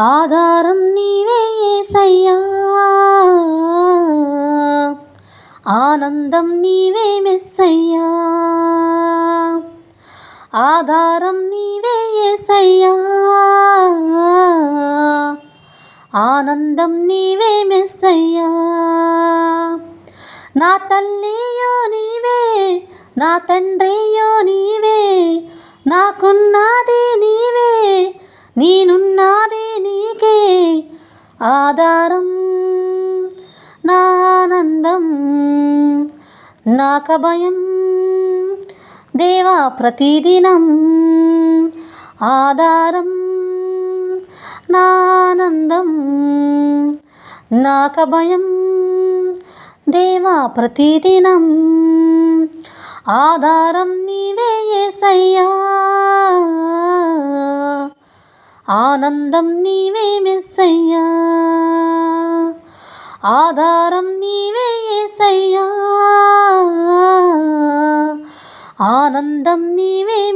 ఆధారం నీవే ఏసయ్యా. ఆనందం నీవే మెస్సయ్యా. ఆధారం నీవే ఏసయ్యా. ఆనందం నీవే మెస్సయ్యా. నా తల్లియో నీవే నా తండ్రియో నీవే నాకున్నది నీవే నేనున్నది నీకే ఆధారం నా ఆనందం నాక భయం దేవా ప్రతిదినం ఆధారం నా ఆనందం నాక భయం దేవా ప్రతిదినం ఆధారం నీవే ఏసయ్యా. ఆనందం నీవే మెస్సయ్యా. ఆధారం నీవే ఏసయ్యా. ఆనందం నీవే